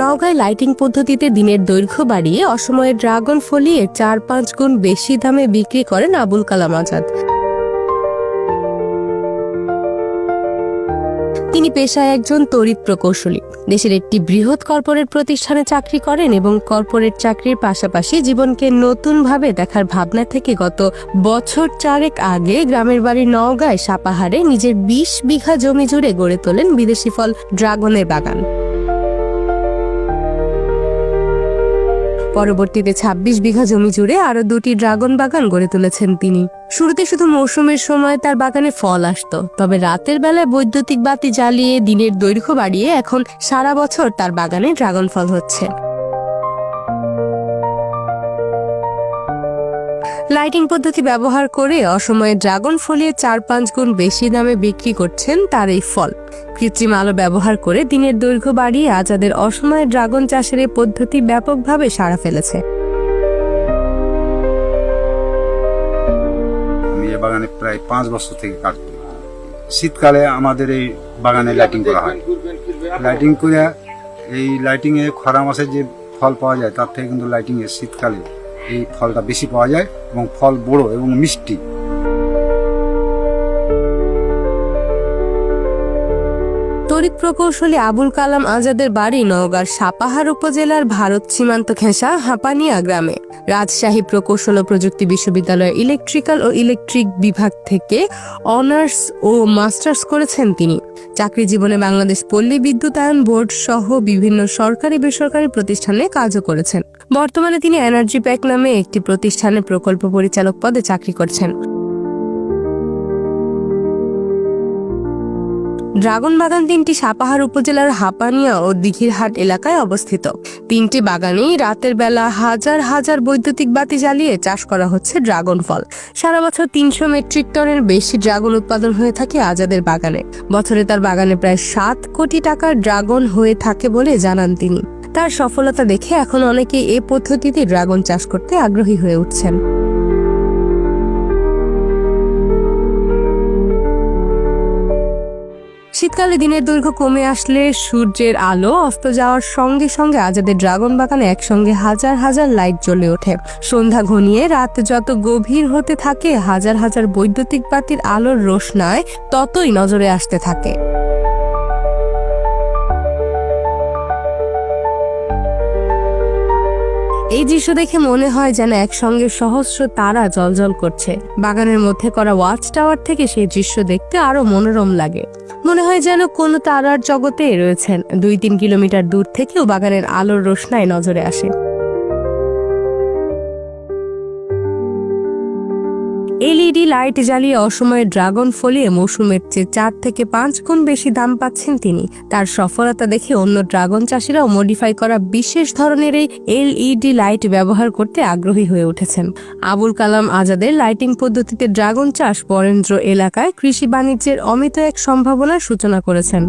নওগাঁয় lighting পদ্ধতিতে দিনের দৈর্ঘ্য বাড়িয়ে অসময়ে ড্রাগন ফলিয়ে চার পাঁচ গুণ বেশি দামে বিক্রি করেন আবুল কালাম আজাদ। তিনি পেশায় একজন তড়িৎ প্রকৌশলী। দেশের একটি বৃহৎ কর্পোরেট প্রতিষ্ঠানে চাকরি করেন এবং কর্পোরেট চাকরির পাশাপাশি জীবনকে নতুনভাবে দেখার ভাবনা থেকে গত বছর চারেক আগে গ্রামের বাড়ি নওগাঁয় সাপাহারে নিজের বিশ বিঘা জমি জুড়ে গড়ে তোলেন বিদেশি ফল ড্রাগনের বাগান। পরবর্তীতে ২৬ বিঘা জমি জুড়ে আরও দুটি ড্রাগন বাগান গড়ে তুলেছেন তিনি। শুরুতে শুধু মৌসুমের সময় তার বাগানে ফল আসত, তবে রাতের বেলায় বৈদ্যুতিক বাতি জ্বালিয়ে দিনের দৈর্ঘ্য বাড়িয়ে এখন সারা বছর তার বাগানে ড্রাগন ফল হচ্ছে। লাইটিং পদ্ধতি ব্যবহার করে অসময়ে ড্রাগন ফলিয়ে চার পাঁচ গুণ বেশি দামে বিক্রি করছেন তার এই ফল। কৃত্রিম আলো ব্যবহার করে দিনের দৈর্ঘ্য বাড়িয়ে আজাদের অসময়ে ড্রাগন চাষের এই পদ্ধতি ব্যাপকভাবে সাড়া ফেলেছে। বাগানে প্রায় পাঁচ বছর থেকে কাজ শীতকালে আমাদের এই বাগানে লাইটিং করা হয়। লাইটিং করে এই লাইটিং এ খরা মাসে যে ফল পাওয়া যায়, তার থেকে কিন্তু লাইটিং এ শীতকালে এই ফলটা বেশি পাওয়া যায় এবং ফল বড় এবং মিষ্টি। তড়িৎ প্রকৌশলী আবুল কালাম আজাদের বাড়ি নওগাঁর সাপাহার উপজেলার ভারত সীমান্ত ঘেঁষা হাঁপানিয়া গ্রামে। রাজশাহী প্রকৌশল ও প্রযুক্তি বিশ্ববিদ্যালয়ের ইলেকট্রিক্যাল ও ইলেকট্রিক বিভাগ থেকে অনার্স ও মাস্টার্স করেছেন তিনি। চাকরি জীবনে বাংলাদেশ পল্লী বিদ্যুতায়ন বোর্ড সহ বিভিন্ন সরকারি বেসরকারি প্রতিষ্ঠানে কাজও করেছেন। বর্তমানে তিনি এনার্জি প্যাক নামে একটি প্রতিষ্ঠানের প্রকল্প পরিচালক পদে চাকরি করছেন। ড্রাগন বাগান তিনটি সাপাহার উপজেলার হাপানিয়া ও দিঘিরহাট এলাকায় অবস্থিত। তিনটি বাগানেই রাতের বেলা হাজার হাজার বৈদ্যুতিক বাতি জ্বালিয়ে চাষ করা হচ্ছে ড্রাগন ফল। সারা বছর তিনশো মেট্রিক টনের বেশি ড্রাগন উৎপাদন হয়ে থাকে আজাদের বাগানে। বছরে তার বাগানে প্রায় সাত কোটি টাকার ড্রাগন হয়ে থাকে বলে জানান তিনি। তার সফলতা দেখে এখন অনেকেই এ পদ্ধতিতে ড্রাগন চাষ করতে আগ্রহী হয়ে উঠছেন। শীতকালে দিনের দৈর্ঘ্য কমে আসলে সূর্যের আলো অস্ত যাওয়ার সঙ্গে সঙ্গে আজাদের ড্রাগন বাগানে একসঙ্গে হাজার হাজার লাইট জ্বলে ওঠে। সন্ধ্যা ঘনিয়ে রাত যত গভীর হতে থাকে, হাজার হাজার বৈদ্যুতিক বাতির আলোর রোশনায় ততই নজরে আসতে থাকে। এই দৃশ্য দেখে মনে হয় যেন একসঙ্গে সহস্র তারা জলজল করছে। বাগানের মধ্যে করা ওয়াচ টাওয়ার থেকে সেই দৃশ্য দেখতে আরও মনোরম লাগে। মনে হয় যেন কোনো তারার জগতে রয়েছেন। দুই তিন কিলোমিটার দূর থেকেও বাগানের আলোর রোশনায় নজরে আসে। এলইডি লাইট জ্বালিয়ে অসময়ে ড্রাগন ফলিয়ে মৌসুমের চেয়ে চার থেকে পাঁচ গুণ বেশি দাম পাচ্ছেন তিনি। তার সফলতা দেখে অন্য ড্রাগন চাষিরাও মডিফাই করা বিশেষ ধরনের এই এলইডি লাইট ব্যবহার করতে আগ্রহী হয়ে উঠেছেন। আবুল কালাম আজাদের লাইটিং পদ্ধতিতে ড্রাগন চাষ বরেন্দ্র এলাকায় কৃষি বাণিজ্যের অমিত এক সম্ভাবনার সূচনা করেছেন।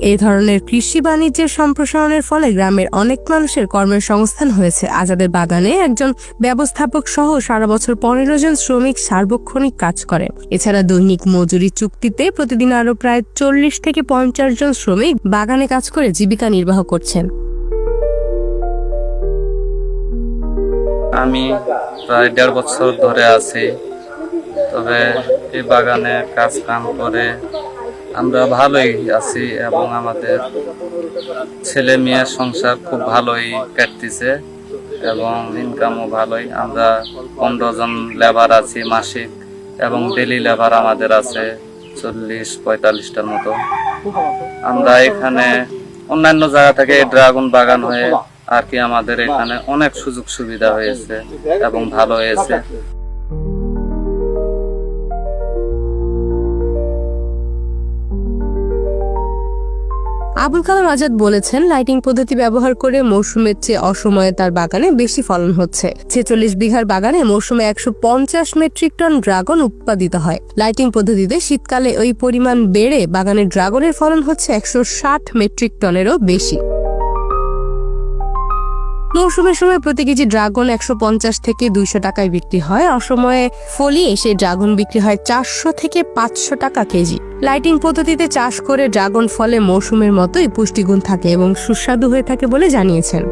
এই ধরনের কৃষি বাণিজ্যের সম্প্রসারণের ফলে গ্রামের অনেক মানুষের কর্মের সংস্থান হয়েছে। আজাদের বাগানে একজন ব্যবস্থাপক সহ সারা বছর পনেরো জন শ্রমিক সার্বক্ষণিক কাজ করে। এছাড়া দৈনিক মজুরি চুক্তিতে প্রতিদিন আরও প্রায় চল্লিশ থেকে পঞ্চাশ জন শ্রমিক বাগানে কাজ করে জীবিকা নির্বাহ করছেন। আমি প্রায় দেড় বছর ধরে আছি। তবে এই বাগানে কাজ কাম করে আমরা ভালোই আছি এবং আমাদের ছেলে মেয়ের সংসার খুব ভালোই কাটতেছে এবং ইনকামও ভালোই। আমরা পনেরো জন লেবার আছি মাসিক এবং ডেলি লেবার আমাদের আছে চল্লিশ, পঁয়তাল্লিশটার মতো। আমরা এখানে অন্যান্য জায়গা থেকে ড্রাগন বাগান হয়ে আর কি আমাদের এখানে অনেক সুযোগ সুবিধা হয়েছে এবং ভালো হয়েছে। আবুল কালাম আজাদ বলেছেন লাইটিং পদ্ধতি ব্যবহার করে মৌসুমের চেয়ে অসময়ে তার বাগানে বেশি ফলন হচ্ছে। ছেচল্লিশ বিঘার বাগানে মৌসুমে একশো পঞ্চাশ মেট্রিক টন ড্রাগন উৎপাদিত হয়। লাইটিং পদ্ধতিতে শীতকালে ওই পরিমাণ বেড়ে বাগানে ড্রাগনের ফলন হচ্ছে একশো ষাট মেট্রিক টনেরও বেশি। মৌসুমের সময় প্রতি কেজি ড্রাগন একশো পঞ্চাশ থেকে দুইশো টাকায় বিক্রি হয়। অসময়ে ফলিয়ে সেই ড্রাগন বিক্রি হয় চারশো থেকে পাঁচশো টাকা কেজি। লাইটিং পদ্ধতিতে চাষ করে ড্রাগন ফলে মৌসুমের মতোই পুষ্টিগুণ থাকে এবং সুস্বাদু হয়ে থাকে বলে জানিয়েছেন।